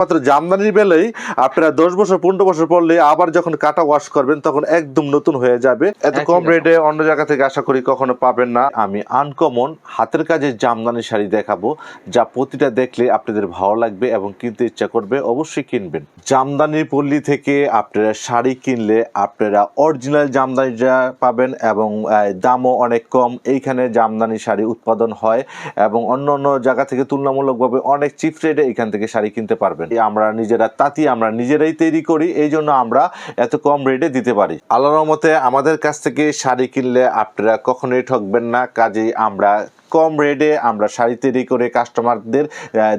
মাত্র জামদানির বেলায় আপনারা দশ বছর পনেরো বছর পড়লে আবার যখন কাটা ওয়াশ করবেন তখন একদম নতুন হয়ে যাবে। এত কম রেটে অন্য জায়গা থেকে আশা করি কখনো পাবেন না। আমি আনকমন হাতের কাজের জামদানি শাড়ি দেখাবো যা প্রতিটা দেখলে আপনাদের ভালো লাগবে এবং কিনতে ইচ্ছা করবে অবশ্যই কিনবেন। জামদানি পল্লী থেকে আপনারা শাড়ি কিনলে আপনারা অরিজিনাল জামদানিটা পাবেন এবং দামও অনেক কম। এইখানে জামদানি শাড়ি উৎপাদন হয় এবং অন্য অন্য জায়গা থেকে তুলনামূলকভাবে অনেক চিপ রেটে এখান থেকে শাড়ি কিনতে পারবেন। আমরা নিজেরা তাঁতি আমরা নিজেরাই তৈরি করি এই জন্য আমরা এত কম রেটে দিতে পারি। আল্লাহর মতে আমাদের কাছ থেকে শাড়ি কিনলে আপনারা কখনোই ঠকবেন না, কাজেই আমরা কম রেটে আমরা শাড়ি তৈরি করে কাস্টমারদের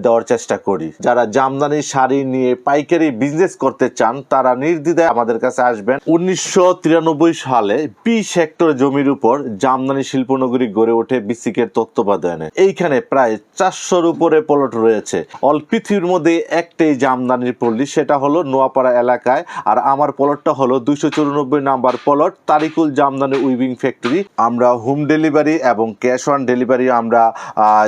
দেওয়ার চেষ্টা করি। যারা জামদানি শাড়ি নিয়ে পাইকারি বিজনেস করতে চান, তারা নির্দ্বিধায় আমাদের কাছে আসবেন। উনিশশো তিরানব্বই সালে বি সেক্টর জমির উপর জামদানি শিল্পনগরী গড়ে ওঠে বিসিকের তত্ত্বাবধানে। এইখানে প্রায় চারশোর উপরে প্লট রয়েছে। অল পৃথিবীর মধ্যে একটাই জামদানির পল্লী, সেটা হলো নোয়াপাড়া এলাকায়। আর আমার প্লটটা হলো দুইশো চুরানব্বই number plot Tarikul Jamdani weaving factory. আমরা হোম ডেলিভারি এবং ক্যাশ অন ডেলিভারি আমরা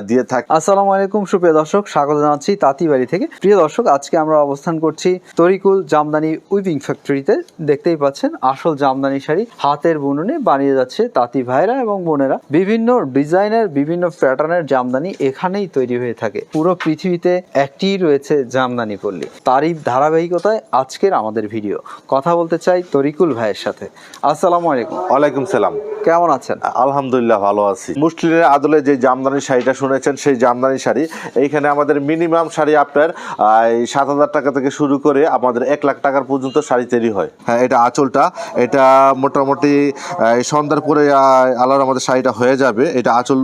দিয়ে থাকি। আসসালামু আলাইকুম সুপ্রিয় দর্শক স্বাগত জানাচ্ছি তাঁতিবাড়ি থেকে। প্রিয় দর্শক আজকে আমরা অবস্থান করছি তরিকুল জামদানি উইভিং ফ্যাক্টরিতে। দেখতেই পাচ্ছেন আসল জামদানি শাড়ি হাতের বুননে বানিয়ে যাচ্ছে তাঁতি ভাইরা এবং বোনেরা। বিভিন্ন ডিজাইনের বিভিন্ন প্যাটার্নের জামদানি এখানেই তৈরি হয়ে থাকে। পুরো পৃথিবীতে একটি রয়েছে জামদানি পল্লী। তারই ধারাবাহিকতায় আজকের আমাদের ভিডিও। কথা বলতে চাই তরিকুল ভাইয়ের সাথে। আসসালামু আলাইকুম। ওয়ালাইকুম সালাম। কেমন আছেন? আলহামদুলিল্লাহ ভালো আছি। মুসলিমের আদলে যে জামদানি শাড়িটা শুনেছেন সেই জামদানি শাড়ি। এইখানে আমাদের মিনিমাম শাড়ি আপনার সাত হাজার টাকা থেকে শুরু করে আমাদের এক লাখ টাকার পর্যন্ত শাড়ি তৈরি হয়। হ্যাঁ এটা আঁচলটা। এটা মোটামুটি সন্ধ্যার পরে আল্লাহর আমাদের শাড়িটা হয়ে যাবে। এটা আঁচল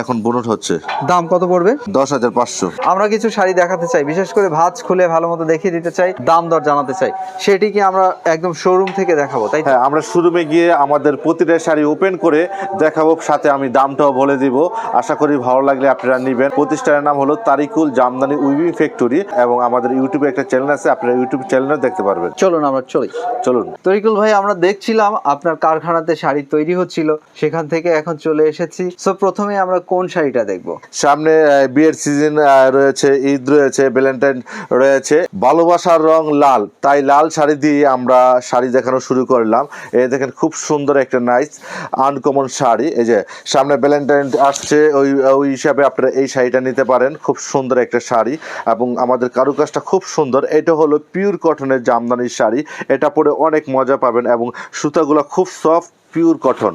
এখন বুনট হচ্ছে। দাম কত পড়বে? দশ হাজার পাঁচশো। আমরা কিছু শাড়ি দেখাতে চাই। বিশেষ করে ভাজ খুলে ভালো মতো দেখিয়ে দিতে চাই দাম দর জানাতে চাই। সেটি কি আমরা একদম শোরুম থেকে দেখাবো তাই হ্যাঁ আমরা শোরুমে গিয়ে আমাদের প্রতিটা শাড়ি ওপেন করে দেখাবো সাথে আমি দামটাও বলে দিব। আশা করি ভালো লাগলে আপনারা নেবেন। প্রতিষ্ঠানের নাম হলো তারিকুল জামদানি উইভিং ফ্যাক্টরি এবং আমাদের ইউটিউবে একটা চ্যানেল আছে আপনারা ইউটিউব চ্যানেলে দেখতে পারবেন। চলুন আমরা চলি। চলুন। তরিকুল ভাই আমরা দেখছিলাম আপনার কারখানাতে শাড়ি তৈরি হচ্ছিল সেখান থেকে এখন চলে এসেছি। সো প্রথমে আমরা কোন শাড়িটা দেখব? সামনে বিয়ের সিজন রয়েছে ঈদ রয়েছে ভ্যালেন্টাইন রয়েছে। ভালোবাসার রং লাল তাই লাল শাড়ি দিয়ে আমরা শাড়ি দেখানো শুরু করলাম। এই দেখেন খুব সুন্দর একটা নাইস আনকমন শাড়ি। এই যে সামনে ভ্যালেন্টাইন আসছে ওই ওই হিসাবে আপনারা এই শাড়িটা নিতে পারেন। খুব সুন্দর একটা শাড়ি এবং আমাদের কারুকাজটা খুব সুন্দর। এটা হলো পিওর কটনের জামদানির শাড়ি। এটা পরে অনেক মজা পাবেন এবং সুতাগুলো খুব সফট পিওর কটন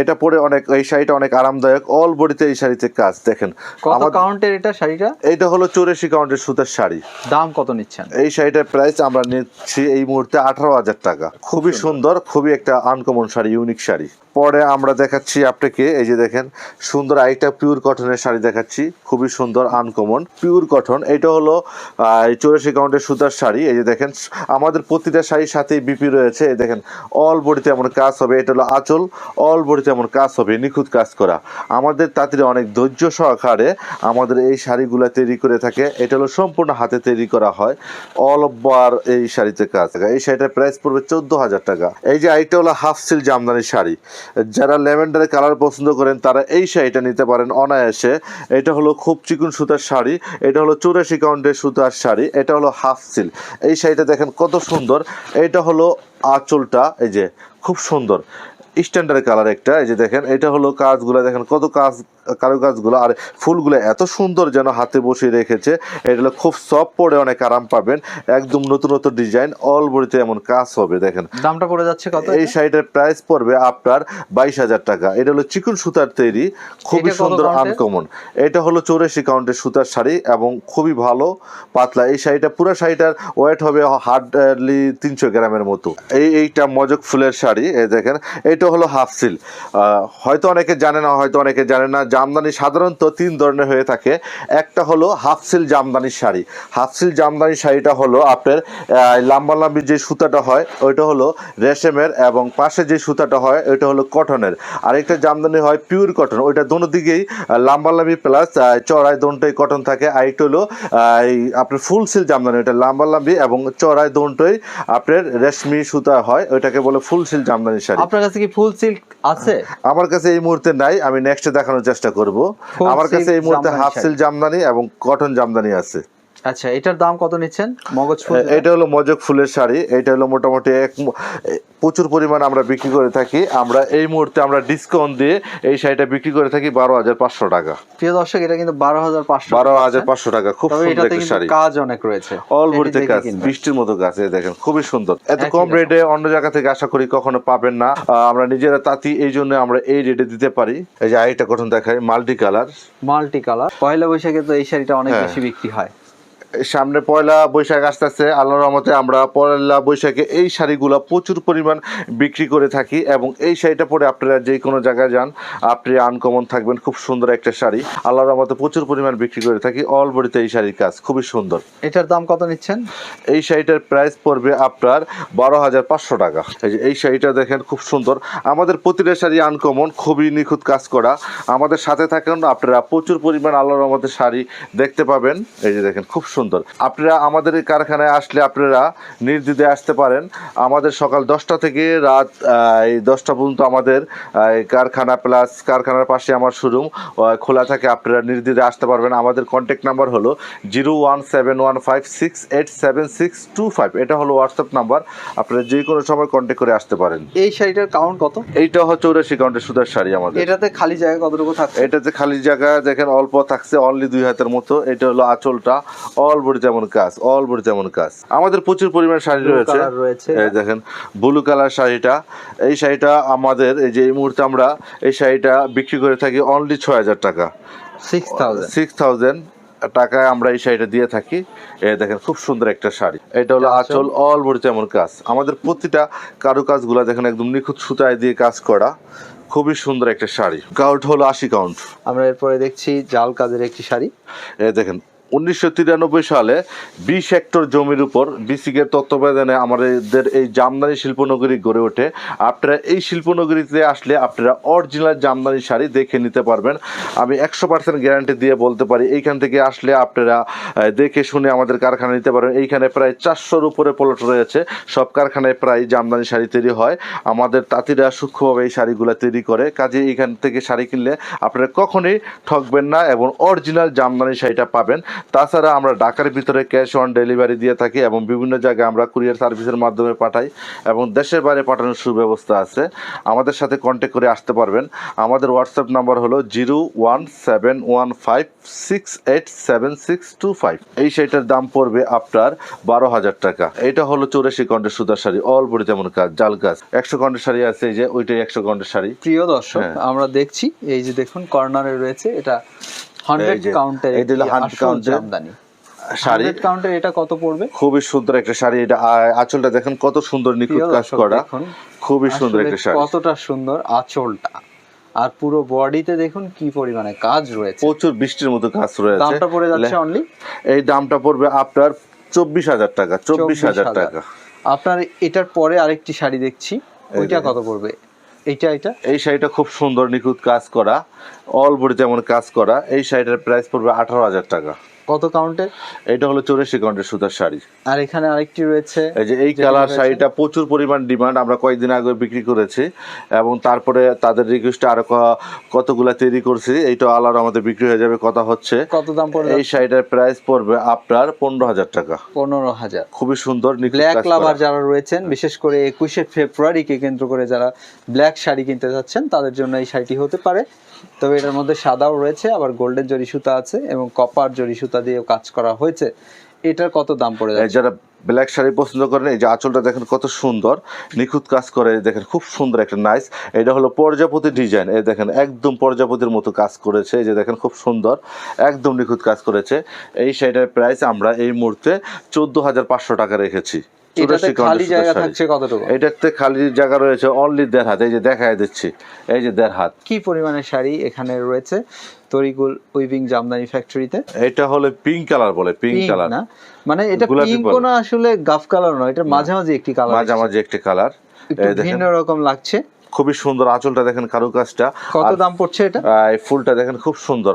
এটা পরে অনেক এই শাড়িটা অনেক আরামদায়ক। অল বডিতে এই শাড়িতে কাজ দেখেন। কত কাউন্টের এটা শাড়িটা? এটা হলো চৌরাশি কাউন্টের সুতার শাড়ি। দাম কত নিচ্ছেন? এই শাড়িটার প্রাইস আমরা নিচ্ছি এই মুহূর্তে আঠারো হাজার টাকা। খুবই সুন্দর। খুবই একটা আনকমন শাড়ি ইউনিক শাড়ি। পরে আমরা দেখাচ্ছি আপনাকে এই যে দেখেন সুন্দর আরেকটা পিওর কটনের শাড়ি দেখাচ্ছি। খুবই সুন্দর আনকমন পিওর কটন এটা হলো চৌরাশি কাউন্টের সুতার শাড়ি। এই যে দেখেন আমাদের প্রতিটা শাড়ির সাথেই বিপি রয়েছে। এই দেখেন অল বডিতে এমন কাজ হবে। এটা হলো আঁচল, অল বডিতে এমন কাজ হবে, নিখুঁত কাজ করা। আমাদের তাঁতিরা অনেক ধৈর্য সহকারে আমাদের এই শাড়িগুলো তৈরি করে থাকে। এটা হলো সম্পূর্ণ হাতে তৈরি করা হয়। অল ওভার এই শাড়িতে কাজ এই শাড়িটার প্রাইস পড়বে চোদ্দ হাজার টাকা। এই যে আইটা হলো হাফ সিল জামদানি শাড়ি। যারা ল্যাভেন্ডারের কালার পছন্দ করেন, তারা এই শাড়িটা নিতে পারেন অনায়াসে। এটা হলো খুব চিকুন সুতার শাড়ি। এটা হলো চৌরাশি কাউন্টের সুতার শাড়ি। এটা হলো হাফ সিল এই শাড়িটা দেখেন কত সুন্দর। এটা হলো আঁচলটা, এই যে, খুব সুন্দর। স্ট্যান্ডার্ড কালার একটা এই যে দেখেন এটা হলো কাজগুলো দেখেন কত কাজ কারও কাজগুলো আর ফুলগুলো এত সুন্দর যেন হাতে বসিয়ে রেখেছে এটা হলো খুব সফট পরে অনেক আরাম পাবেন একদম নতুন নতুন ডিজাইন অল বডিতে এমন কাজ হবে দেখেন দামটা পড়ে যাচ্ছে কত এই? শাড়িটার প্রাইস পড়বে আপনার বাইশ হাজার টাকা এটা হলো চিকুন সুতার তৈরি খুবই সুন্দর? আনকমন এটা হলো চৌরাশি কাউন্টের সুতার শাড়ি এবং খুবই ভালো পাতলা এই শাড়িটা পুরো শাড়িটার ওয়েট হবে হার্ডলি তিনশো গ্রামের মতো এই এইটা মজক ফুলের শাড়ি এই দেখেন এটা হলো হাফ সিল হয়তো অনেকে জানে না, হয়তো অনেকে জানে না। জামদানি সাধারণত তিন ধরনের হয়ে থাকে। একটা হলো half silk jamdani sari. Half silk jamdani শাড়িটা হলো আপনার লাম্বা লাম্বি যে সুতাটা হয়, ওইটা হলো রেশমের এবং পাশে যে সুতাটা হয়, ওইটা হলো কটনের। আরেকটা জামদানি হয় পিওর কটন ওইটা দোনো দিকেই লাম্বা লাম্বি প্লাস চড়ায় দোনটাই কটন থাকে। আরেকটা হলো আপনার ফুল সিল জামদানি, ওইটা লাম্বা লাম্বি এবং চড়াই দোনটাই আপনার রেশমি সুতা হয়, ওইটাকে বলে ফুল সিল জামদানি শাড়ি। আপনার কাছে কি ফুল সিল্ক আছে? আমার কাছে এই মুহূর্তে নাই আমি নেক্সটে দেখানোর চেষ্টা করব। আমার কাছে এই মুহূর্তে হাফ সিল্ক সিল জামদানি এবং কটন জামদানি আছে। আচ্ছা এটার দাম কত নিচ্ছেন? মগজ ফুল এটা হলো মজক ফুলের শাড়ি। এটা হলো মোটামুটি এক প্রচুর পরিমাণ আমরা বিক্রি করে থাকি। আমরা এই মুহূর্তে আমরা ডিসকাউন্ট দিয়ে এই শাড়িটা বিক্রি করে থাকি বারো হাজার পাঁচশো টাকা। প্রিয় দর্শক এটা কিন্তু বারো হাজার পাঁচশো বারো হাজার পাঁচশো টাকা খুব সুন্দর একটা শাড়ি। কাজ অনেক রয়েছে। অল বডিতে কাজ বৃষ্টির মতো গাছ এই দেখেন খুবই সুন্দর। এত কম রেটে অন্য জায়গা থেকে আশা করি কখনো পাবেন না। আমরা নিজেরা তাঁতি এই জন্য আমরা এই রেটে দিতে পারি। এই যে আইটা গঠন দেখায় মাল্টি কালার। Multi colour. পয়লা বৈশাখে তো এই শাড়িটা অনেক হ্যাঁ। বেশি বিক্রি হয়। সামনে পয়লা বৈশাখ আসতেছে। আল্লাহর রহমতে আমরা পয়লা বৈশাখে এই শাড়িগুলো প্রচুর পরিমাণ বিক্রি করে থাকি এবং এই শাড়িটা পরে আপনারা যে কোনো জায়গায় যান আপনি আনকমন থাকবেন খুব সুন্দর একটা শাড়ি। আল্লাহর রহমতে প্রচুর পরিমাণ বিক্রি করে থাকি অল বডিতে এই শাড়ির কাজ খুবই সুন্দর। এটার দাম কত নিচ্ছেন? এই শাড়িটার প্রাইস পড়বে আপনার বারো হাজার পাঁচশো টাকা। এই যে এই শাড়িটা দেখেন খুব সুন্দর। আমাদের প্রতিটা শাড়ি আনকমন খুবই নিখুঁত কাজ করা। আমাদের সাথে থাকেন আপনারা প্রচুর পরিমাণ আল্লাহর রহমতে শাড়ি দেখতে পাবেন। এই যে দেখেন খুব সুন্দর। আপনারা আমাদের এই কারখানায় আসলে আপনারা নির্দ্বিধে আসতে পারেন। আমাদের সকাল দশটা থেকে রাত এই দশটা পর্যন্ত আমাদের এই কারখানা প্লাস কারখানার পাশে আমার শোরুম খোলা থাকে আপনারা নির্দ্বিধে আসতে পারবেন। আমাদের কন্ট্যাক্ট নাম্বার হলো zero one seven one five six eight seven six two five এটা হলো হোয়াটসঅ্যাপ নাম্বার আপনারা যে কোনো সময় কন্ট্যাক্ট করে আসতে পারেন। এই শাড়িটার কাউন্ট কত? এইটা হচ্ছে চৌরাশি কাউন্টের সুতার শাড়ি আমাদের। এটাতে খালি জায়গা কতটুকু থাকছে? এটাতে খালি জায়গা দেখেন অল্প থাকছে অনলি দুই হাতের মতো। এটা হলো আঁচলটা। অল বডি যেমন কাজ অল বডি যেমন কাজ। আমাদের প্রচুর পরিমাণ শাড়ি রয়েছে। দেখেন ব্লু কালার শাড়িটা। এই শাড়িটা আমাদের এই যে এই মুহূর্তে আমরা এই শাড়িটা বিক্রি করে থাকি অনলি ছয় হাজার টাকা। সিক্স থাউজেন্ড টাকায় আমরা এই শাড়িটা দিয়ে থাকি। দেখেন খুব সুন্দর একটা শাড়ি। এটা হলো আঁচল। আঁচল অল বডি যেমন কাজ। আমাদের প্রতিটা কারুকাজগুলো দেখেন একদম নিখুঁত সুতায় দিয়ে কাজ করা। খুবই সুন্দর একটা শাড়ি। কাউন্ট হলো আশি কাউন্ট আমরা এরপরে দেখছি জাল কাজের একটি শাড়ি। দেখেন উনিশশো তিরানব্বই সালে বিশ হেক্টর জমির উপর বিসিকের তত্ত্বাবধানে আমাদের এই জামদানি শিল্পনগরী গড়ে ওঠে। আপনারা এই শিল্পনগরীতে আসলে আপনারা অরিজিনাল জামদানি শাড়ি দেখে নিতে পারবেন। আমি একশো পার্সেন্ট গ্যারান্টি দিয়ে বলতে পারি, এইখান থেকে আসলে আপনারা দেখে শুনে আমাদের কারখানা নিতে পারবেন। এইখানে প্রায় চারশোর উপরে প্লট রয়েছে। সব কারখানায় প্রায় জামদানি শাড়ি তৈরি হয়। আমাদের তাঁতিরা সূক্ষ্মভাবে এই শাড়িগুলো তৈরি করে। কাজে এইখান থেকে শাড়ি কিনলে আপনারা কখনোই ঠকবেন না এবং অরিজিনাল জামদানি শাড়িটা পাবেন। তাছাড়া আমরা ঢাকার ভিতরে ক্যাশ অন ডেলিভারি দিয়ে থাকি এবং বিভিন্ন জায়গায় আমরা কুরিয়ার সার্ভিসের মাধ্যমে পাঠাই এবং দেশের বাইরে পাঠানোর সুব্যবস্থা আছে। আমাদের সাথে কন্ট্যাক্ট করে আসতে পারবেন। আমাদের হোয়াটসঅ্যাপ নাম্বার হলো zero one seven one five six eight seven six two five. এই শাড়িটার দাম পড়বে আপনার বারো হাজার টাকা। এটা হলো চৌরাশি কন্টের সুতার শাড়ি অল বডি যেমন কাজ জাল কাজ। একশো কন্টের শাড়ি আছে এই যে ওইটাই একশো কন্টের শাড়ি। প্রিয় দর্শক হ্যাঁ। আমরা দেখছি এই যে দেখুন কর্নারে রয়েছে এটা হান্ড্রেড এই এটা হলো 100 counter জামদানি। শাড়ি। হান্ড্রেড এটা কত পড়বে? খুবই সুন্দর একটা শাড়ি। এটা আঁচলটা দেখেন কত সুন্দর নিখুঁত কাজ করা। খুবই সুন্দর একটা শাড়ি। কতটা সুন্দর আঁচলটা। আর পুরো বডিতে দেখুন কি পরিমাণে কাজ রয়েছে। প্রচুর বৃষ্টির মতো কাজ রয়েছে। দামটা পড়ে যাচ্ছে অনলি এই দামটা পড়বে আপনার চব্বিশ হাজার টাকা চব্বিশ হাজার টাকা। আপনার এটার পরে আরেকটি শাড়ি দেখছি। ওইটা কত পড়বে? এইটা এটা এই শাড়িটা খুব সুন্দর নিখুঁত কাজ করা অল বডিতে যেমন কাজ করা, এই শাড়িটার প্রাইস পড়বে আঠারো হাজার টাকা। কত কাউন্টের? এটা হলো চৌরাশি কাউন্টের সুতার শাড়ি। আর এখানে আরেকটি রয়েছে এই যে এই কালার শাড়িটা প্রচুর পরিমাণ ডিমান্ড আমরা কয়েকদিন আগে বিক্রি করেছি এবং তারপরে তাদের রিকোয়েস্টে আরও কতগুলা তৈরি করছি এইটা আলার আমাদের বিক্রি হয়ে যাবে কথা হচ্ছে। কত দাম পড়বে? এই শাড়িটার প্রাইস পড়বে আপনার পনেরো হাজার টাকা। পনেরো হাজার। খুবই সুন্দর ব্ল্যাক লাভার যারা রয়েছেন বিশেষ করে একুশে ফেব্রুয়ারিকে কেন্দ্র করে যারা ব্ল্যাক শাড়ি কিনতে যাচ্ছেন তাদের জন্য এই শাড়িটি হতে পারে। তবে এটার মধ্যে সাদাও রয়েছে, আবার গোল্ডেন জরি সুতা আছে এবং কপার জরি সুতা দিয়ে কাজ করা হয়েছে। এটার কত দাম পড়ে যাচ্ছে? যারা ব্ল্যাক শাড়ি পছন্দ করেন, এই যে আঁচলটা দেখেন কত সুন্দর, নিখুঁত কাজ করে, দেখেন খুব সুন্দর একটা নাইস এটা হলো প্রজাপতি ডিজাইন এই দেখেন একদম প্রজাপতির মতো কাজ করেছে, এই যে দেখেন খুব সুন্দর, একদম নিখুঁত কাজ করেছে। এই শাড়িটার প্রাইস আমরা এই মুহূর্তে চোদ্দ হাজার পাঁচশো টাকা রেখেছি। খালি জায়গা থাকছে কতটুকু? এটাতে খালি জায়গা রয়েছে অনলি দেড় হাত। এই যে দেখায় দিচ্ছি। এই যে দেড় হাত। কি পরিমাণে শাড়ি এখানে রয়েছে? তরিকুল উইভিং জামদানি ফ্যাক্টরিতে। এটা হলো পিঙ্ক কালার বলে পিঙ্ক কালার না? মানে এটা পিঙ্ক না আসলে গাফ কালার নয় এটা মাঝামাঝি একটি কালার মাঝামাঝি একটি কালার দেখেন। ভিন্ন রকম লাগছে। খুবই সুন্দর আঁচলটা দেখেন কারুকাজটা। কত দাম পড়ছে এটা? ফুলটা দেখেন খুব সুন্দর।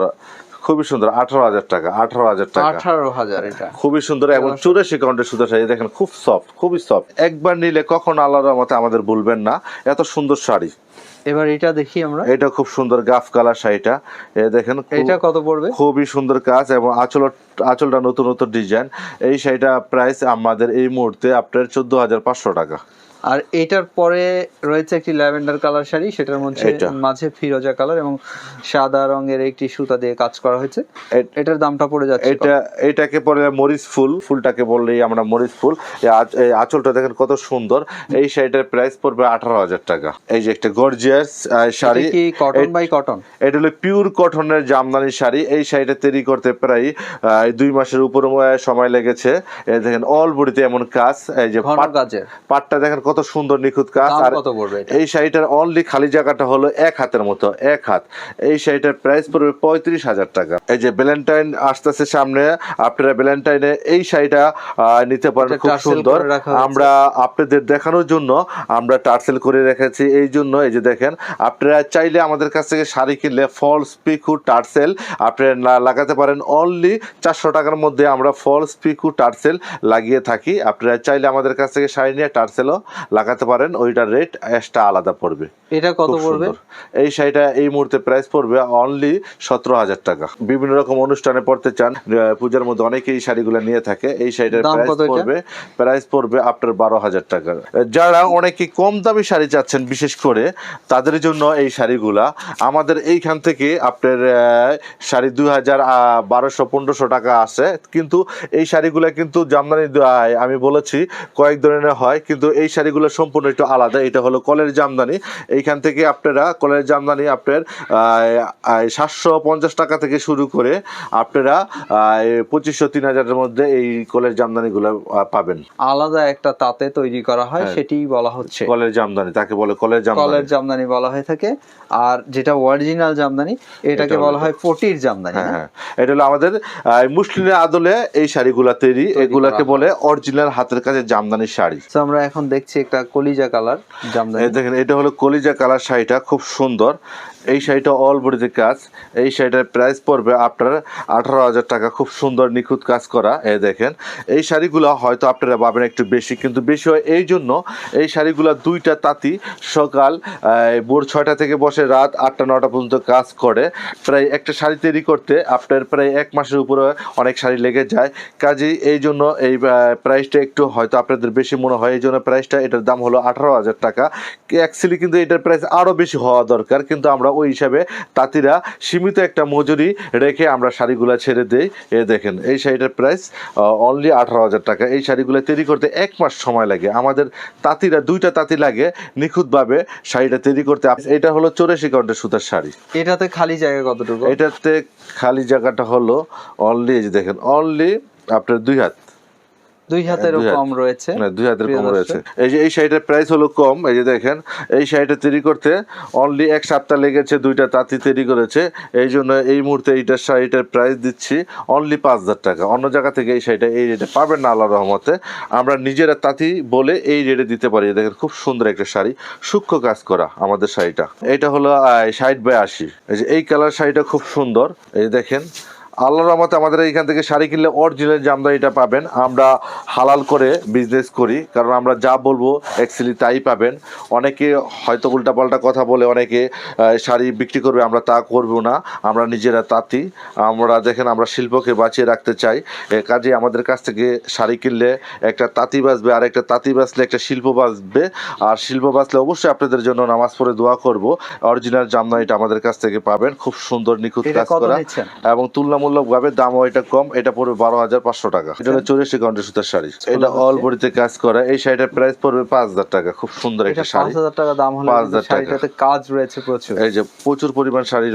খুবই সুন্দর আঠারো হাজার টাকা আঠারো হাজার টাকা। আঠারো হাজার এটা। খুবই সুন্দর এবং চুরাশি কাউন্টের সুন্দর শাড়ি দেখেন খুব সফট খুবই সফট একবার নিলে কখন আল্লাহর মতে আমাদের ভুলবেন না। এত সুন্দর শাড়ি। এবার এটা দেখি আমরা। এটা খুব সুন্দর গাফ কালার শাড়িটা। দেখেন এটা কত পড়বে? খুবই সুন্দর কাজ এবং আঁচল আঁচলটা নতুন নতুন ডিজাইন এই শাড়িটা প্রাইস আমাদের এই মুহূর্তে আপনার চোদ্দ হাজার পাঁচশো টাকা। আর এটার পরে রয়েছে একটি ল্যাভেন্ডার কালার শাড়ি সেটার মধ্যে মাঝে ফিরোজা কালার এবং সাদা রঙের একটি সুতা দিয়ে কাজ করা হয়েছে। এটার দামটা পড়ে যাচ্ছে এটা এটাকে পরে মরিচ ফুল ফুলটাকে বললেই আমরা মরিচ ফুল। আঁচলটা দেখেন কত সুন্দর। এই শাড়িটার প্রাইস পড়বে আঠারো হাজার টাকা। এই যে একটা গর্জিয়াস শাড়ি এটা কি কটন বাই কটন এটা হলো পিওর কটনের জামদানি শাড়ি। এই শাড়িটা তৈরি করতে প্রায় দুই মাসের উপর সময় লেগেছে। এই দেখেন অল বডিতে এমন কাজ। এই যে পাটটা দেখেন কত সুন্দর নিখুঁত কাজ। আর কত এই শাড়িটার অনলি খালি জায়গাটা হলো এক হাতের মতো এক হাত। এই শাড়িটার প্রাইস পড়বে পঁয়ত্রিশ হাজার টাকা। এই যে ভ্যালেন্টাইন আসতেছে সামনে আপনারা ভ্যালেন্টাইনে এই শাড়িটা নিতে পারেন খুব সুন্দর। আমরা আপনাদের দেখানোর জন্য আমরা টার্সেল করে রেখেছি। এই জন্য এই যে দেখেন আপনারা চাইলে আমাদের কাছ থেকে শাড়ি কিনলে ফলস পিকু টার্সেল আপনারা না- লাগাতে পারেন। অনলি চারশো টাকার মধ্যে আমরা ফলস পিকু টার্সেল লাগিয়ে থাকি। আপনারা চাইলে আমাদের কাছ থেকে শাড়ি নিয়ে টার্সেলও লাগাতে পারেন ওইটার রেট এক্সট্রা আলাদা পড়বে। এটা কত পড়বে? এই শাড়িটা এই মুহূর্তে প্রাইস পড়বে অনলি সতেরো হাজার টাকা। বিভিন্ন রকম অনুষ্ঠানে পড়তে চান পূজার মধ্যে অনেকে এই শাড়িগুলো নিয়ে থাকে। এই শাড়িটার প্রাইস পড়বে প্রাইস পড়বে আপনার বারো হাজার টাকা। যারা অনেকে কম দামি শাড়ি চাচ্ছেন বিশেষ করে তাদের জন্য এই শাড়িগুলা আমাদের এইখান থেকে আপনার শাড়ি দুই হাজার বারোশো পনেরোশো টাকা আছে। কিন্তু এই শাড়িগুলা কিন্তু জামদানি আমি বলেছি কয়েক ধরনের হয়। কিন্তু এই শাড়িগুলো সম্পূর্ণ একটু আলাদা। এটা হলো কলের জামদানি। এইখান থেকে আপনারা কলের জামদানি আপনার সাতশো পঞ্চাশ টাকা থেকে শুরু করে আপনারা পঁচিশশো তিন হাজারের মধ্যে এই কলের জামদানিগুলো পাবেন। আলাদা একটা তাতে তৈরি করা হয় হ্যাঁ। সেটিই বলা হচ্ছে। কলের জামদানি তাকে বলে কলের জামদানি। কলের জামদানি বলা হয়ে থাকে। আর যেটা অরিজিনাল জামদানি এটাকে বলা হয় পটির জামদানি হ্যাঁ হ্যাঁ? এটা হলো আমাদের মুসলিমের আদলে এই শাড়িগুলা তৈরি এগুলাকে বলে অরিজিনাল হাতের কাছে জামদানি শাড়ি। তো আমরা এখন দেখছি একটা কলিজা কালার জামদানি। দেখেন এটা হলো কলিজা কালার শাড়িটা খুব সুন্দর। এই শাড়িটা অল বডিতে কাজ। এই শাড়িটার প্রাইস পড়বে আপনার আঠারো হাজার টাকা। খুব সুন্দর নিখুঁত কাজ করা এই দেখেন। এই শাড়িগুলো হয়তো আপনারা পাবেন একটু বেশি, কিন্তু বেশি হয় এই জন্য এই শাড়িগুলো দুইটা তাঁতি সকাল ভোর ছয়টা থেকে বসে রাত আটটা নটা পর্যন্ত কাজ করে। প্রায় একটা শাড়ি তৈরি করতে আপনার প্রায় এক মাসের উপরে অনেক শাড়ি লেগে যায়। কাজেই এই জন্য এই প্রাইসটা একটু হয়তো আপনাদের বেশি মনে হয়। এই জন্য প্রাইসটা এটার দাম হলো আঠারো হাজার টাকা। অ্যাকচুয়ালি কিন্তু এটার প্রাইস আরও বেশি হওয়া দরকার, কিন্তু আমরা ওই হিসাবে তাঁতিরা সীমিত একটা মজুরি রেখে আমরা শাড়িগুলো ছেড়ে দেই। এ দেখেন এই শাড়িটার প্রাইস অনলি আঠারো হাজার টাকা। এই শাড়িগুলো তৈরি করতে এক মাস সময় লাগে। আমাদের তাঁতিরা দুইটা তাঁতি লাগে নিখুঁতভাবে শাড়িটা তৈরি করতে। এটা হলো চৌরাশি কাউন্টের সুতার শাড়ি। এটাতে খালি জায়গা কতটুকু? এটাতে খালি জায়গাটা হলো অনলি এই যে দেখেন অনলি আপনার দুই হাত। দুই হাতেরও কম রয়েছে দুই হাতের কম রয়েছে। এই যে এই শাড়িটার প্রাইস হলো কম এই যে দেখেন এই শাড়িটা তৈরি করতে অনলি এক সপ্তাহ লেগেছে দুইটা তাঁতি তৈরি করেছে। এই জন্য এই মুহূর্তে এইটার শাড়িটার প্রাইস দিচ্ছি অনলি পাঁচ হাজার টাকা। অন্য জায়গা থেকে এই শাড়িটা এই রেটে পাবেন না আল্লাহ রহমতে। আমরা নিজেরা তাঁতি বলে এই রেটে দিতে পারি। দেখেন খুব সুন্দর একটা শাড়ি সূক্ষ্ম কাজ করা আমাদের শাড়িটা। এটা হলো ষাট বাই আশি এই যে এই কালার শাড়িটা খুব সুন্দর। এই দেখেন আল্লাহর রহমতে আমাদের এইখান থেকে শাড়ি কিনলে অরিজিনাল জামদানিটা পাবেন। আমরা হালাল করে বিজনেস করি কারণ আমরা যা বলব অ্যাকচুয়ালি তাই পাবেন। অনেকে হয়তো উল্টাপাল্টা কথা বলে অনেকে শাড়ি বিক্রি করবে আমরা তা করব না আমরা নিজেরা তাঁতি। আমরা দেখেন আমরা শিল্পকে বাঁচিয়ে রাখতে চাই। এ কাজে আমাদের কাছ থেকে শাড়ি কিনলে একটা তাঁতি বাঁচবে আর একটা তাঁতি বাঁচলে একটা শিল্প বাঁচবে। আর শিল্প বাঁচলে অবশ্যই আপনাদের জন্য নামাজ পড়ে দোয়া করব। অরিজিনাল জামদানিটা আমাদের কাছ থেকে পাবেন। খুব সুন্দর নিখুঁত কাজ করা। এবং তুলনামূলক ভাবে দামও এটা কম এটা পড়বে বারো হাজার পাঁচশো টাকা। এটা হলো চৌরাশি কাউন্টের সুতার শাড়ি। এটা অল বডিতে কাজ করা এই শাড়িটার প্রাইস পড়বে পাঁচ হাজার টাকা খুব সুন্দর একটা পাঁচ শাড়ি হাজার টাকা দাম হলে পাঁচ হাজার। শাড়িটাতে কাজ রয়েছে প্রচুর। এই যে প্রচুর পরিমাণ শাড়ি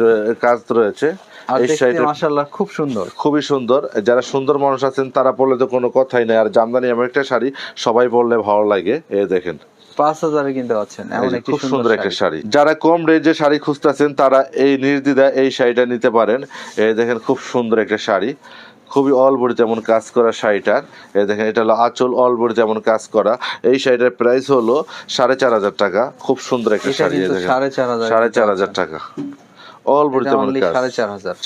কাজ রয়েছে। এই দেখতে শাড়িটা মাশাআল্লাহ খুব সুন্দর। খুবই সুন্দর। যারা সুন্দর মানুষ আছেন তারা পড়লে তো কোনো কথাই নাই। আর জামদানি এমন একটা শাড়ি সবাই পরলে ভালো লাগে। এ দেখেন। পাঁচ হাজারে কিনতে পাচ্ছেন। এমন একটি খুব সুন্দর একটা শাড়ি। যারা কম রেঞ্জে শাড়ি খুঁজতেছেন তারা এই নির্দ্বিধা এই শাড়িটা নিতে পারেন। এই দেখেন খুব সুন্দর একটা শাড়ি। খুবই অল বডি তেমন কাজ করা শাড়িটার। এই দেখেন এটা হলো আঁচল তেমন কাজ করা। এই শাড়িটার প্রাইস হলো সাড়ে চার হাজার টাকা। খুব সুন্দর একটা শাড়ি সাড়ে চার হাজার টাকা। অল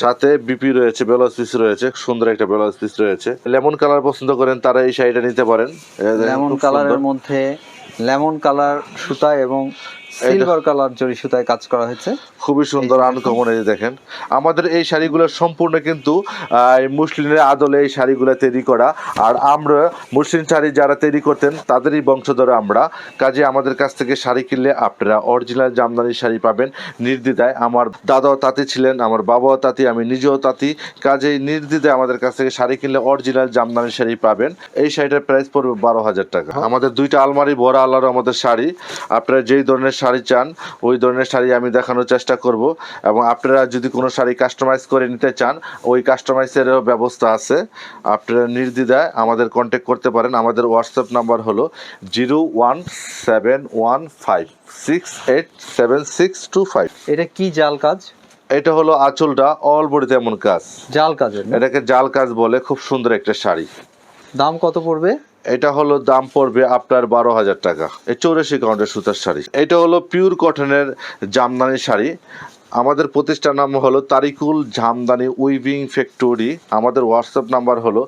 সাথে বিপি রয়েছে ব্লাউজ পিস রয়েছে সুন্দর একটা ব্লাউজ পিস রয়েছে। লেমন কালার পছন্দ করেন তারা এই শাড়িটা নিতে পারেন। লেমন কালারের মধ্যে লেমন কালার সুতা এবং সিলভার কালার জরি সুতায় কাজ করা হয়েছে। খুবই সুন্দর আনকমন এই দেখেন। আমাদের এই শাড়িগুলো সম্পূর্ণ কিন্তু মুসলিমের আদলে এই শাড়িগুলো তৈরি করা। আর আমরা মুসলিম শাড়ি যারা তৈরি করতেন তাদেরই বংশধর আমরা। কাজে আমাদের কাছ থেকে শাড়ি কিনলে আপনারা অরিজিনাল জামদানি শাড়ি পাবেন। নির্দ্বিধায় আমার দাদাও তাঁতি ছিলেন আমার বাবাও তাঁতি আমি নিজেও তাঁতি। কাজেই নির্দ্বিধায় আমাদের কাছ থেকে শাড়ি কিনলে অরিজিনাল জামদানি শাড়ি পাবেন। এই শাড়িটার প্রাইস পড়বে বারো হাজার টাকা। আমাদের দুইটা আলমারি ভরা আল্লাহর আমাদের শাড়ি। আপনারা যেই ধরনের শাড়ি চান ওই ধরনের শাড়ি আমি দেখানোর চেষ্টা করব। এবং আপনারা যদি কোনো শাড়ি কাস্টমাইজ করে নিতে চান ওই কাস্টমাইজেরও ব্যবস্থা আছে। আপনারা নির্দ্বিধায় আমাদের কন্ট্যাক্ট করতে পারেন। আমাদের হোয়াটসঅ্যাপ নাম্বার হলো zero one seven one five six eight seven six two five. এটা কি জাল কাজ? এটা হলো আঁচলটা অল বডিতে এমন কাজ। জাল কাজের না? এটাকে জাল কাজ বলে খুব সুন্দর একটা শাড়ি। দাম কত পড়বে? এটা হলো দাম পড়বে আপনার বারো হাজার টাকা। এই চৌরাশি কাউন্টের সুতার শাড়ি। এটা হলো পিওর কটনের জামদানি শাড়ি। আমাদের প্রতিষ্ঠান নাম হলো তারিকুল জামদানি উইভিং ফ্যাক্টরি। আমাদের হোয়াটসঅ্যাপ নাম্বার হলো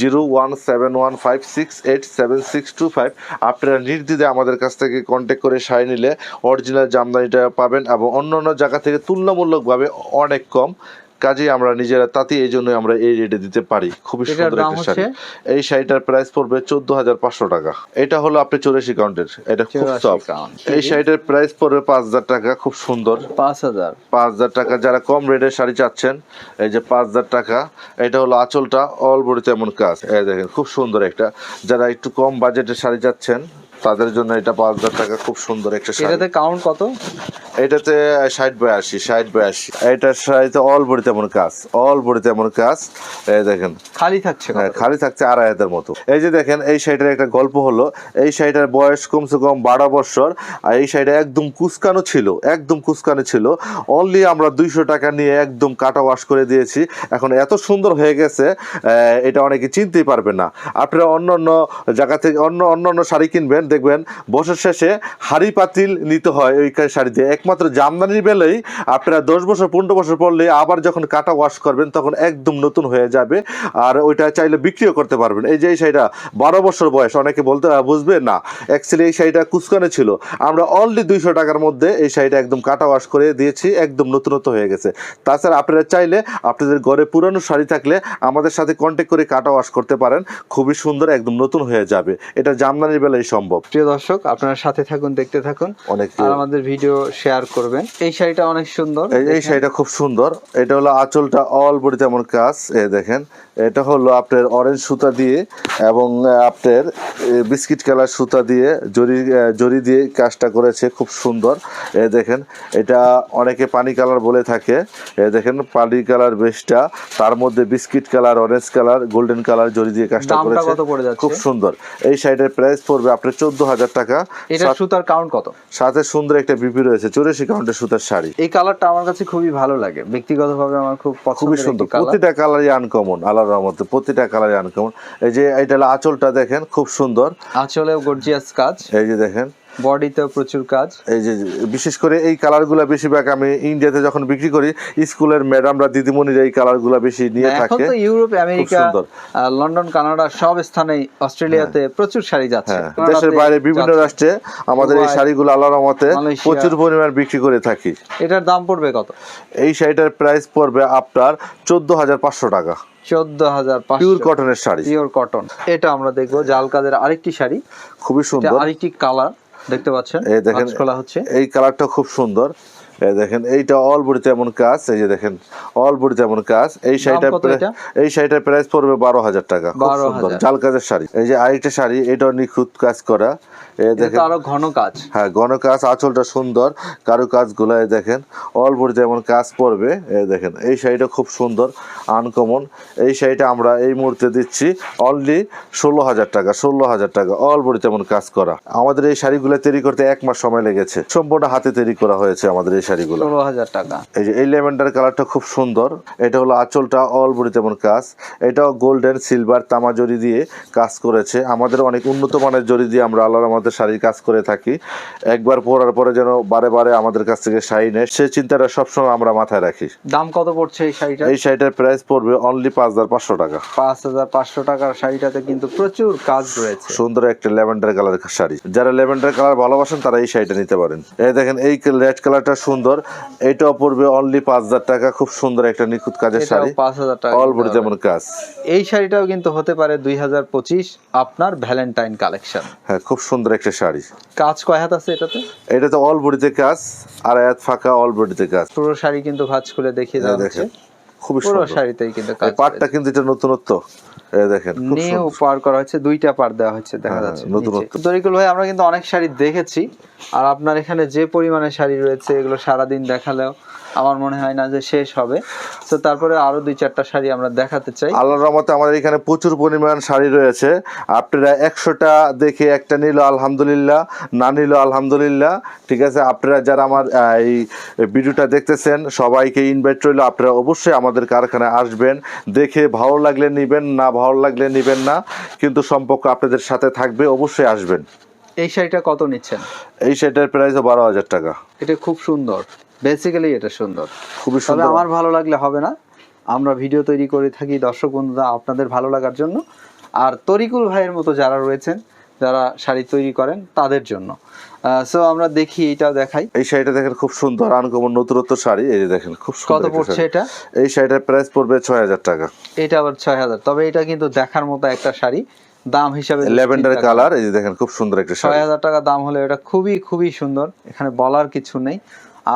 zero one seven one five six eight seven six two five. আপনারা নির্দ্বিধে আমাদের কাছ থেকে কন্ট্যাক্ট করে শাড়ি নিলে অরিজিনাল জামদানিটা পাবেন এবং অন্য অন্য জায়গা থেকে তুলনামূলকভাবে অনেক কম। কাজেই আমরা নিজেরা তাতে এই জন্য আমরা এই রেটে দিতে পারি। খুবই সুন্দর একটা শাড়ি। এই শাড়িটার প্রাইস পড়বে চোদ্দ হাজার পাঁচশো টাকা। এটা হলো আপনি চৌরাশি কাউন্টের এটা খুব সফট এই শাড়িটার প্রাইস পড়বে পাঁচ হাজার টাকা খুব সুন্দর। পাঁচ হাজার। পাঁচ হাজার টাকা। যারা কম রেটের শাড়ি চাচ্ছেন এই যে পাঁচ হাজার টাকা এটা হলো আঁচলটা অল বডিতে এমন কাজ। এই দেখেন খুব সুন্দর একটা। যারা একটু কম বাজেটের শাড়ি চাচ্ছেন তাদের জন্য এটা পাঁচ হাজার টাকা খুব সুন্দর একটা এটাতে কাউন্ট কত? এটাতে ষাট বয়াশি ষাট বয়াশি এইটার শাড়িতে অল বডিতে এমন কাজ অল বডিতে এমন কাজ। এই দেখেন। খালি থাকছে হ্যাঁ, খালি থাকছে আড়াই হাজার মতো। এই যে দেখেন এই শাড়িটার একটা গল্প হলো এই শাড়িটার বয়স কমসে কম বারো বছর আর এই শাড়িটা একদম কুচকানো ছিল একদম কুচকানো ছিল। অনলি আমরা দুইশো টাকা নিয়ে একদম কাটা ওয়াশ করে দিয়েছি। এখন এত সুন্দর হয়ে গেছে এটা অনেকে চিনতেই পারবে না। আপনারা অন্য অন্য জায়গা থেকে অন্য অন্য অন্য শাড়ি কিনবেন দেখবেন, বছর শেষে হাড়ি পাতিল নিতে হয় ওই কা- শাড়ি দিয়ে একমাত্র জামদানির বেলেই আপনারা দশ বছর, পনেরো বছর পরলে আবার যখন কাটা ওয়াশ করবেন, তখন একদম নতুন হয়ে যাবে। আর ওইটা চাইলে বিক্রিও করতে পারবেন। এই যে এই শাড়িটা, বারো বছর বয়স, অনেকে বলতে বুঝবে না। অ্যাকচুয়ালি এই শাড়িটা কুচকানো ছিল। আমরা অনলি দুইশো টাকার মধ্যে এই শাড়িটা একদম কাটা ওয়াশ করে দিয়েছি, একদম নতুনত্ব হয়ে গেছে। তাছাড়া আপনারা চাইলে আপনাদের ঘরে পুরানো শাড়ি থাকলে আমাদের সাথে কন্ট্যাক্ট করে কাটা ওয়াশ করতে পারেন। খুবই সুন্দর, একদম নতুন হয়ে যাবে। এটা জামদানির বেলায় সম্ভব। প্রিয় দর্শক আপনারা সাথে থাকুন দেখতে থাকুন অনেক আর আমাদের ভিডিও শেয়ার করবেন। এই শাড়িটা অনেক সুন্দর। এই শাড়িটা খুব সুন্দর। এটা হলো আঁচলটা অল বডিতে এমন কাজ এ দেখেন। এটা হলো আপনার অরেঞ্জ সুতা দিয়ে এবং আপনার বিস্কিট কালার সুতা দিয়ে জরি জরি দিয়ে কাজটা করেছে খুব সুন্দর। এ দেখেন এটা অনেকে পানি কালার বলে থাকে। এ দেখেন পানি কালার বেশটা তার মধ্যে biscuit colour orange colour golden colour zari দিয়ে কাজটা করেছে? খুব সুন্দর। এই শাড়িটার প্রাইস পড়বে আপনার চোদ্দ হাজার টাকা। এটা সাথে- সুতার কাউন্ট কত? সাথে সুন্দর একটা বিপি রয়েছে চৌরাশি কাউন্টের সুতার শাড়ি। এই কালারটা আমার কাছে খুবই ভালো লাগে। ব্যক্তিগতভাবে আমার খুব খুবই সুন্দর। প্রতিটা কালারই আনকমন আল্লাহর রহমতে প্রতিটা কালারই আনকমন এই যে এটা আঁচলটা দেখেন খুব সুন্দর। আঁচলেও গর্জিয়াস কাজ। এই যে দেখেন বডিতেও প্রচুর কাজ। এই যে বিশেষ করে এই কালারগুলো বেশিরভাগ আমি ইন্ডিয়াতে যখন বিক্রি করি স্কুলের ম্যাডামরা দিদিমণিরা এই কালারগুলো বেশি নিয়ে এখন তো ইউরোপ আমেরিকা লন্ডন কানাডা সব স্থানেই অস্ট্রেলিয়াতে প্রচুর শাড়ি যাচ্ছে। হ্যাঁ। দেশের বাইরে বিভিন্ন রাষ্ট্রে আমাদের এই শাড়িগুলো আল্লাহর মালয়েশিয়া। প্রচুর পরিমাণ বিক্রি করে থাকি। এটার দাম পড়বে কত? এই শাড়িটার প্রাইস পড়বে আপনার চোদ্দ হাজার পাঁচশো টাকা। চোদ্দ হাজার পিওর কটনের শাড়ি। পিওর কটন এটা আমরা দেখব জাল কাজের আরেকটি শাড়ি। খুবই সুন্দর। আরেকটি কালার দেখতে পাচ্ছেন এই দেখেন হচ্ছে। এই কালারটা খুব সুন্দর। দেখেন এইটা অল বডিতে এমন কাজ এই যে দেখেন অল বডিতে এমন কাজ। এই এটা? এই শাড়িটার প্রাইস পড়বে বারো হাজার টাকা। খুব 12,000 সুন্দর। জাল কাজের শাড়ি। এই যে আরেকটা শাড়ি এটাও নিখুঁত কাজ করা। দেখেন আরও ঘন কাজ। হ্যাঁ ঘন কাজ আঁচলটা সুন্দর। কারু কাজগুলো এই দেখেন অল বডিতে এমন কাজ পড়বে। দেখেন এই শাড়িটা খুব সুন্দর আনকমন এই শাড়িটা আমরা এই মুহূর্তে দিচ্ছি অনলি ষোলো হাজার টাকা ষোলো হাজার টাকা। অল বডিতে এমন কাজ করা। আমাদের এই শাড়িগুলো তৈরি করতে এক মাস সময় লেগেছে। সম্পূর্ণ হাতে তৈরি করা হয়েছে আমাদের এই শাড়ি। শাড়িগুলো। ষোলো হাজার টাকা। এই যে এই লেভেন্ডার কালারটা খুব সুন্দর। এটা হলো আঁচলটা অল বডি তেমন কাজ। এটাও গোল্ডেন সিলভার তামা জরি দিয়ে কাজ করেছে। আমাদের অনেক উন্নত মানের জরি দিয়ে আমরা আল্লাহর আমাদের শাড়ির কাজ করে থাকি। একবার পরার পরে যেন বারে বারে আমাদের কাছ থেকে শাড়ি নেয় সে চিন্তাটা সবসময় আমরা মাথায় রাখি। দাম কত পড়ছে এই শাড়িটা এই শাড়িটার প্রাইস পড়বে অনলি পাঁচ হাজার পাঁচশো টাকা। পাঁচ হাজার পাঁচশো টাকার শাড়িটাতে কিন্তু প্রচুর কাজ রয়েছে। সুন্দর একটা ল্যাভেন্ডার কালার শাড়ি। যারা ল্যাভেন্ডার কালার ভালোবাসেন তারা এই শাড়িটা নিতে পারেন। এই দেখেন এই রেড কালারটা সুন্দর। এটাও পড়বে অনলি পাঁচ হাজার টাকা। খুব সুন্দর একটা নিখুঁত কাজের শাড়ি। পাঁচ হাজার টাকা অল বডি যেমন কাজ। এই শাড়িটাও কিন্তু হতে পারে দুই হাজার পঁচিশ আপনার ভ্যালেন্টাইন কালেকশন হ্যাঁ খুব সুন্দর একটা শাড়ি। কাজ কয় হাত আছে এটাতে? এটা তো অল বডিতে কাজ আর এত ফাঁকা অল বডিতে কাজ। পুরো শাড়ি কিন্তু ভাঁজ খুলে দেখিয়ে এই দেওয়া হচ্ছে। খুবই সুন্দর শাড়িতেই কিন্তু পাটটা কিন্তু এটা নতুনত্ব দেখেন নিউ পার করা হয়েছে দুইটা পার দেওয়া হচ্ছে দেখা হ্যাঁ, যাচ্ছে নতুনত্ব। নিচে। তরিকুল ভাই আমরা কিন্তু অনেক শাড়ি দেখেছি আর আপনার এখানে যে পরিমাণে শাড়ি রয়েছে এগুলো সারাদিন দেখালেও আমার মনে হয় না যে শেষ হবে। তো তারপরে আরও দুই চারটা শাড়ি আমরা দেখাতে চাই। আল্লাহর রহমতে আমাদের এখানে প্রচুর পরিমাণ শাড়ি রয়েছে। আপনারা একশোটা দেখে একটা নিল আলহামদুলিল্লাহ না নিল আলহামদুলিল্লাহ। ঠিক আছে আপনারা যারা আমার এই ভিডিওটা দেখতেছেন সবাইকে ইনভাইট রইল। আপনারা অবশ্যই আমাদের কারখানায় আসবেন দেখে ভালো লাগলে নিবেন না ভালো লাগলে নিবেন না। কিন্তু সম্পর্ক আপনাদের সাথে থাকবে অবশ্যই আসবেন। এই শাড়িটা কত নিচ্ছেন? এই শাড়িটার প্রাইস বারো হাজার টাকা। এটা খুব সুন্দর। বেসিক্যালি এটা সুন্দর। খুবই সুন্দর। আমার ভালো লাগলে হবে না। আমরা ভিডিও তৈরি করে থাকি দর্শক বন্ধুরা আপনাদের ভালো লাগার জন্য। আর তরিকুল ভাইয়ের মতো যারা রয়েছেন যারা শাড়ি তৈরি করেন তাদের জন্য। সো আমরা দেখি এটাও দেখাই। এই শাড়িটা দেখেন খুব সুন্দর আনকমন নতুনত্ব শাড়ি। এই দেখেন খুব সুন্দর কত পড়ছে এটা? এই শাড়িটার প্রাইস পড়বে ছয় হাজার টাকা। এটা আবার ছয় হাজার। তবে এটা কিন্তু দেখার মতো একটা শাড়ি। দাম হিসাবে ল্যাভেন্ডার কালার এই যে দেখেন খুব সুন্দর একটা ছয় শাড়ি হাজার টাকা দাম হলে এটা খুবই খুবই সুন্দর। এখানে বলার কিছু নেই।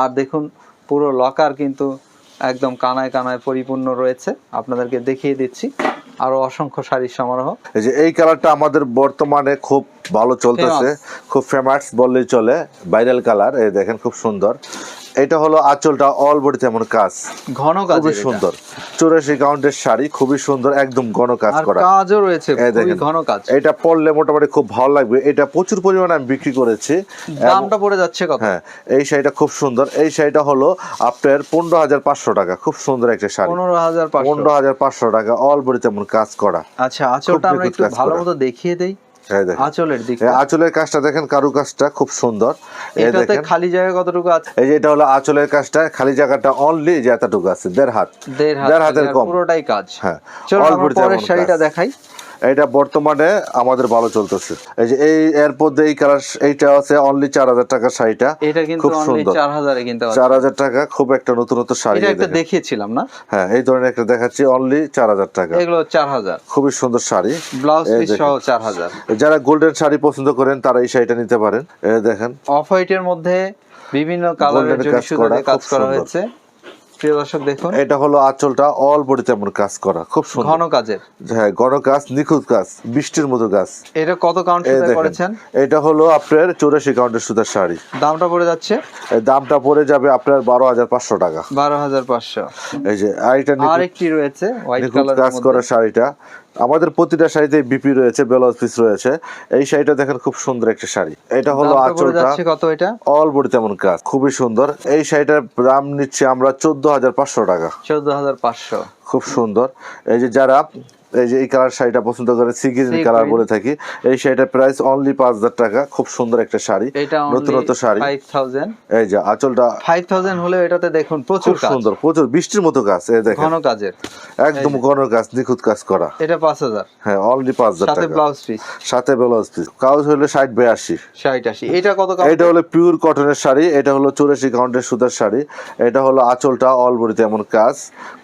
আর দেখুন পুরো লকার কিন্তু একদম কানায় কানায় পরিপূর্ণ রয়েছে। আপনাদেরকে দেখিয়ে দিচ্ছি। আরও অসংখ্য শাড়ির সমারোহ। এই যে এই কালারটা আমাদের বর্তমানে খুব ভালো চলতেছে। খুব ফেমাস বললেই চলে। ভাইরাল কালার এই দেখেন খুব সুন্দর। এটা হলো আঁচলটা অল বডি তেমন কাজ। ঘন কাজ খুবই সুন্দর। চুরাশি কাউন্টের শাড়ি খুবই সুন্দর একদম ঘন কাজ করা। কাজও রয়েছে খুবই ঘন কাজ। এটা পরলে মোটামুটি খুব ভালো লাগবে। এটা প্রচুর পরিমাণে আমি বিক্রি করেছি। দামটা পড়ে যাচ্ছে কত হ্যাঁ এই শাড়িটা খুব সুন্দর। এই শাড়িটা হলো আপনার পনেরো হাজার পাঁচশো টাকা। খুব সুন্দর একটা শাড়ি। পনেরো হাজার পনেরো হাজার পাঁচশো টাকা অল বডি তেমন কাজ করা। আচ্ছা আঁচলটা আমরা একটু ভালো মতো দেখিয়ে দেই। আঁচলের দিক আঁচলের কাজটা দেখেন কারু কাজটা খুব সুন্দর। এটাতে খালি জায়গা কতটুকু আছে? এই যে এটা হলো আঁচলের কাজটা খালি জায়গাটা অনলি যে এতটুকু আছে দেড় হাত। দেড় হাতের কম। পুরোটাই কাজ। হ্যাঁ পরের শাড়িটা দেখাই। এটা বর্তমানে আমাদের ভালো চলতেছে। এই যে এই এরপর এই কালার এইটা আছে অনলি চার হাজার টাকার শাড়িটা। এটা কিন্তু খুব সুন্দর। চার হাজারে কিনতে চার হাজার টাকা খুব একটা নতুন নতুন শাড়ি এটা একটা দেখিয়েছিলাম না? হ্যাঁ এই ধরনের একটা দেখাচ্ছি অনলি চার হাজার টাকা। এগুলো চার হাজার। খুবই সুন্দর শাড়ি। ব্লাউজ পিস সহ চার হাজার। যারা গোল্ডেন শাড়ি পছন্দ করেন তারা এই শাড়িটা নিতে পারেন। দেখেন। অফ হোয়াইটের মধ্যে বিভিন্ন কালারের কাজ সুতো কাজ করা হয়েছে। প্রিয় দর্শক দেখুন। এটা হলো আঁচলটা অল বডি তেমন কাজ করা খুব সুন্দর। ঘন কাজের। হ্যাঁ ঘন কাজ নিখুঁত কাজ বৃষ্টির মতো কাজ। এটা কত কাউন্ট করেছেন? এটা হলো আপনার চৌরাশি কাউন্টের সুতার শাড়ি। দামটা পড়ে যাচ্ছে? দামটা পড়ে যাবে আপনার বারো হাজার পাঁচশো টাকা। বারো হাজার পাঁচশো। এই যে আইটা আর একটি রয়েছে হোয়াইট কালার কাজ করা শাড়িটা। আমাদের প্রতিটা শাড়িতে বিপি রয়েছে ব্লাউজ পিস রয়েছে। এই শাড়িটা দেখেন খুব সুন্দর একটা শাড়ি। এটা হলো আঁচলটা। কত এটা? অল বডি তেমন কাজ খুবই সুন্দর। এই শাড়িটার দাম নিচ্ছে আমরা চোদ্দ হাজার পাঁচশো টাকা। চোদ্দ হাজার পাঁচশো। খুব সুন্দর। এই যে যারা এই যে এই কালার শাড়িটা পছন্দ করে সি গ্রিন কালার বলে থাকি। এই শাড়িটার প্রাইস অনলি পাঁচ হাজার টাকা খুব সুন্দর একটা শাড়ি এটা নতুন নতুন শাড়ি। এই যে আঁচলটা ফাইভ থাউজেন্ড হলেও এটাতে দেখুন প্রচুর কাজ। সুন্দর প্রচুর বৃষ্টির মতো কাজ এই দেখেন। ঘন কাজের। একদম ঘন কাজ নিখুঁত কাজ করা। এটা পাঁচ হাজার। হ্যাঁ অনলি পাঁচ হাজার সাথে ব্লাউজ পিস সাথে ব্লাউজ পিস কাউজ হলো ষাট বিরাশি। ষাট আশি। এটা কত এটা হলো পিওর কটনের শাড়ি এটা হলো চৌরাশি কাউন্টের সুতার শাড়ি এটা হলো আঁচলটা অল বডিতে এমন কাজ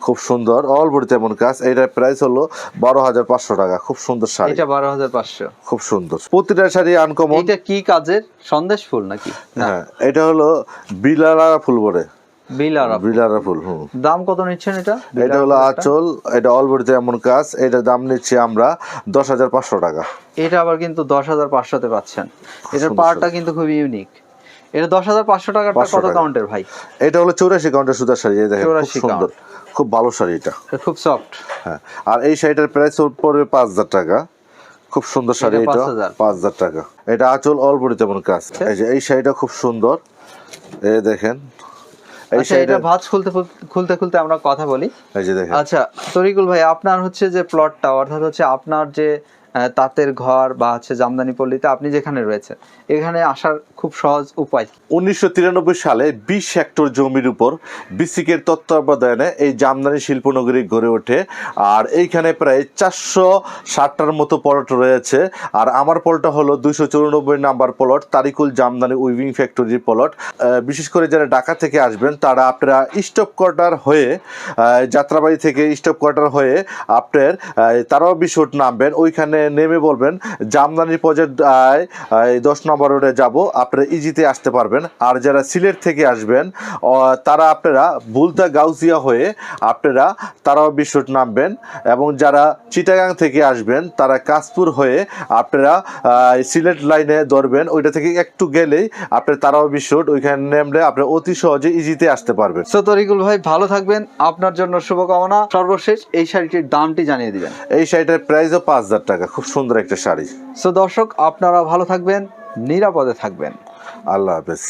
খুব সুন্দর অল বডিতে এমন কাজ। এটার প্রাইস হলো বারো হাজার পাঁচশো টাকা খুব সুন্দর শাড়ি। এটা বারো হাজার পাঁচশো। খুব সুন্দর। প্রতিটা শাড়ি আনকমন এটা কি কাজের? সন্দেশ ফুল নাকি? হ্যাঁ এটা হলো বিলারা ফুল বলে। বিলার বিলারা ফুল দাম কত নিচ্ছেন এটা? এটা হলো আঁচল এটা অল এমন কাজ এটার দাম নিচ্ছি আমরা দশ হাজার পাঁচশো টাকা। এটা আবার কিন্তু দশ হাজার পাঁচশোতে পাচ্ছেন। এটার সুন্দর কিন্তু খুবই ইউনিক এটা দশ হাজার পাঁচশো টাকাটা কত টাকা। কাউন্টের ভাই? এটা হলো চৌরাশি কাউন্টের সুতার শাড়ি এই দেখেন খুব সুন্দর। খুব ভালো শাড়ি এটা। খুব সফট হ্যাঁ আর এই শাড়িটার প্রাইস পড়বে পাঁচ হাজার টাকা। খুব সুন্দর শাড়ি এটা এটা 5,000 পাঁচ হাজার টাকা। এটা আঁচল অল বডি তেমন কাজ। এই যে এই শাড়িটা খুব সুন্দর। এই দেখেন এই আচ্ছা শাড়িটা ভাঁজ খুলতে খুলতে খুলতে আমরা কথা বলি। এই যে দেখেন। আচ্ছা তরিকুল ভাই আপনার হচ্ছে যে প্লটটা অর্থাৎ হচ্ছে আপনার যে তাঁতের ঘর বা হচ্ছে জামদানি পল্লীতে আপনি যেখানে রয়েছেন, এখানে আসার খুব সহজ উপায় উনিশশো তিরানব্বই সালে বিশ হেক্টর জমির উপর বিসিকের তত্ত্বাবধানে এই জামদানি শিল্পনগরী গড়ে ওঠে। আর এইখানে প্রায় চারশো ষাটটার মতো প্লট রয়েছে। আর আমার প্লটটা হলো দুইশো চৌরানব্বই number plot, Tarikul Jamdani weaving ফ্যাক্টরির প্লট। বিশেষ করে যারা ঢাকা থেকে আসবেন, তারা আপনারা স্টপ কোয়ার্টার হয়ে যাত্রাবাড়ি থেকে স্টপ কোয়ার্টার হয়ে আপনার তারাও বিশুট নামবেন। ওইখানে নেমে বলবেন জামদানি প্রজেক্ট দশ নম্বর রোডে যাব। আপনারা ইজিতে আসতে পারবেন। আর যারা সিলেট থেকে আসবেন তারা আপনারা বুলতা গাউসিয়া হয়ে আপনারা তারাও বিশুট নামবেন। এবং যারা চিটাগাং থেকে আসবেন তারা কাশপুর হয়ে আপনারা সিলেট লাইনে ধরবেন। ওইটা থেকে একটু গেলেই আপনার তারাও বিশুট ওইখানে নেমলে আপনি অতি সহজে ইজিতে আসতে পারবেন। সো তরিকুল ভাই ভালো থাকবেন। আপনার জন্য শুভকামনা। সর্বশেষ এই শাড়িটির দামটি জানিয়ে দিবেন। এই শাড়িটার প্রাইসও পাঁচ হাজার টাকা। খুব সুন্দর একটা শাড়ি। সো দর্শক আপনারা ভালো থাকবেন নিরাপদে থাকবেন। আল্লাহ হাফেজ।